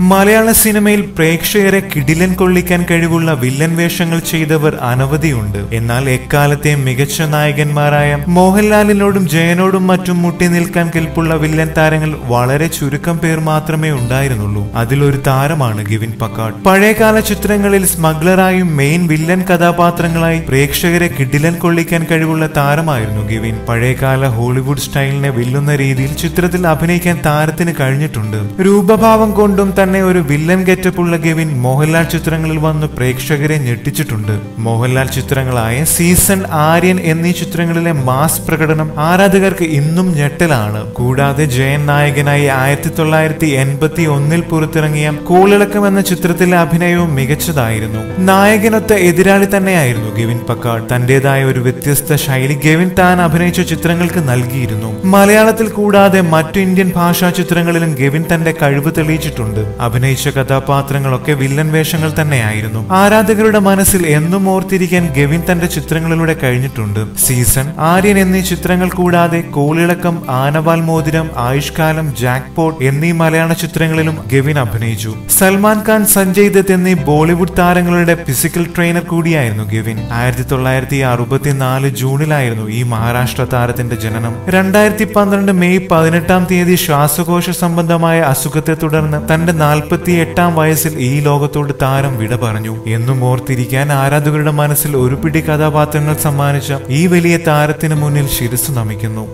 മലയാള സിനിമയിൽ പ്രേക്ഷകരെ കിടിലൻ കൊള്ളിക്കാൻ കഴിവുള്ള വില്ലൻ വേഷങ്ങൾ ചെയ്തവർ അനവധിയുണ്ട്. എന്നാൽ എക്കാലത്തെ മികച്ച നായകന്മാരായ മോഹൻലാലിനോടും ജയനോടും മറ്റും മുട്ടി നിൽക്കാൻ കെൽപ്പുള്ള വില്ലൻ താരങ്ങൾ വളരെ ചുരുക്കം പേർ മാത്രമേ ഉണ്ടായിരുന്നുള്ളൂ. അതിലൊരു താരമാണ് ഗിവിൻ പക്കാട് പഴയകാല ചിത്രങ്ങളിൽ സ്മഗ്ലറായും മെയിൻ വില്ലൻ കഥാപാത്രങ്ങളായി പ്രേക്ഷകരെ കിടിലൻ കൊള്ളിക്കാൻ കഴിവുള്ള താരമായിരുന്നു ഗിവിൻ. പഴയകാല ഹോളിവുഡ് സ്റ്റൈലിനെ വില്ലുന്ന രീതിയിൽ ചിത്രത്തിൽ അഭിനയിക്കാൻ താരത്തിന് കഴിഞ്ഞിട്ടുണ്ട്. രൂപഭാവം കൊണ്ടും തന്നെ ഒരു വില്ലൻ ഗെറ്റപ്പുള്ള ഗെവിൻ മോഹൻലാൽ ചിത്രങ്ങളിൽ വന്ന് പ്രേക്ഷകരെ ഞെട്ടിച്ചിട്ടുണ്ട്. മോഹൻലാൽ ചിത്രങ്ങളായ സീസൺ ആര്യൻ എന്നീ ചിത്രങ്ങളിലെ മാസ് പ്രകടനം ആരാധകർക്ക് ഇന്നും ഞെട്ടലാണ്. കൂടാതെ ജയൻ നായകനായി ആയിരത്തി തൊള്ളായിരത്തി എൺപത്തി ഒന്നിൽ പുറത്തിറങ്ങിയ കൂളിളക്കം എന്ന ചിത്രത്തിലെ അഭിനയവും മികച്ചതായിരുന്നു. നായകനൊത്ത എതിരാളി തന്നെയായിരുന്നു ഗെവിൻ പക്കാട് തന്റേതായ ഒരു വ്യത്യസ്ത ശൈലി ഗെവിൻ താൻ അഭിനയിച്ച ചിത്രങ്ങൾക്ക് നൽകിയിരുന്നു. മലയാളത്തിൽ കൂടാതെ മറ്റു ഇന്ത്യൻ ഭാഷാ ചിത്രങ്ങളിലും ഗെവിൻ തന്റെ കഴിവ് തെളിയിച്ചിട്ടുണ്ട്. അഭിനയിച്ച കഥാപാത്രങ്ങളൊക്കെ വില്ലൻ വേഷങ്ങൾ തന്നെയായിരുന്നു. ആരാധകരുടെ മനസ്സിൽ എന്നും ഓർത്തിരിക്കാൻ ഗവിൻ തന്റെ ചിത്രങ്ങളിലൂടെ കഴിഞ്ഞിട്ടുണ്ട്. സീസൺ ആര്യൻ എന്നീ ചിത്രങ്ങൾ കൂടാതെ കോളിളക്കം ആനവാൽ മോതിരം ആയുഷ്കാലം ജാക്ക്പോട്ട് എന്നീ മലയാള ചിത്രങ്ങളിലും ഗവിൻ അഭിനയിച്ചു. സൽമാൻ ഖാൻ സഞ്ജയ് ദത്ത് എന്നീ ബോളിവുഡ് താരങ്ങളുടെ ഫിസിക്കൽ ട്രെയിനർ കൂടിയായിരുന്നു ഗവിൻ. ആയിരത്തി തൊള്ളായിരത്തി അറുപത്തിനാല് ജൂണിലായിരുന്നു ഈ മഹാരാഷ്ട്ര താരത്തിന്റെ ജനനം. രണ്ടായിരത്തി പന്ത്രണ്ട് മെയ് പതിനെട്ടാം തീയതി ശ്വാസകോശ സംബന്ധമായ അസുഖത്തെ തുടർന്ന് തന്റെ നാൽപ്പത്തി എട്ടാം വയസ്സിൽ ഈ ലോകത്തോട് താരം വിട പറഞ്ഞു. എന്നും ഓർത്തിരിക്കാൻ ആരാധകരുടെ മനസ്സിൽ ഒരു പിടി കഥാപാത്രങ്ങൾ സമ്മാനിച്ച ഈ വലിയ താരത്തിന് മുന്നിൽ ശിരസ് നമിക്കുന്നു.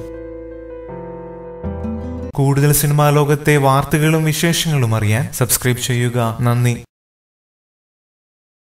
കൂടുതൽ സിനിമാ ലോകത്തെ വാർത്തകളും വിശേഷങ്ങളും അറിയാൻ സബ്സ്ക്രൈബ് ചെയ്യുക. നന്ദി.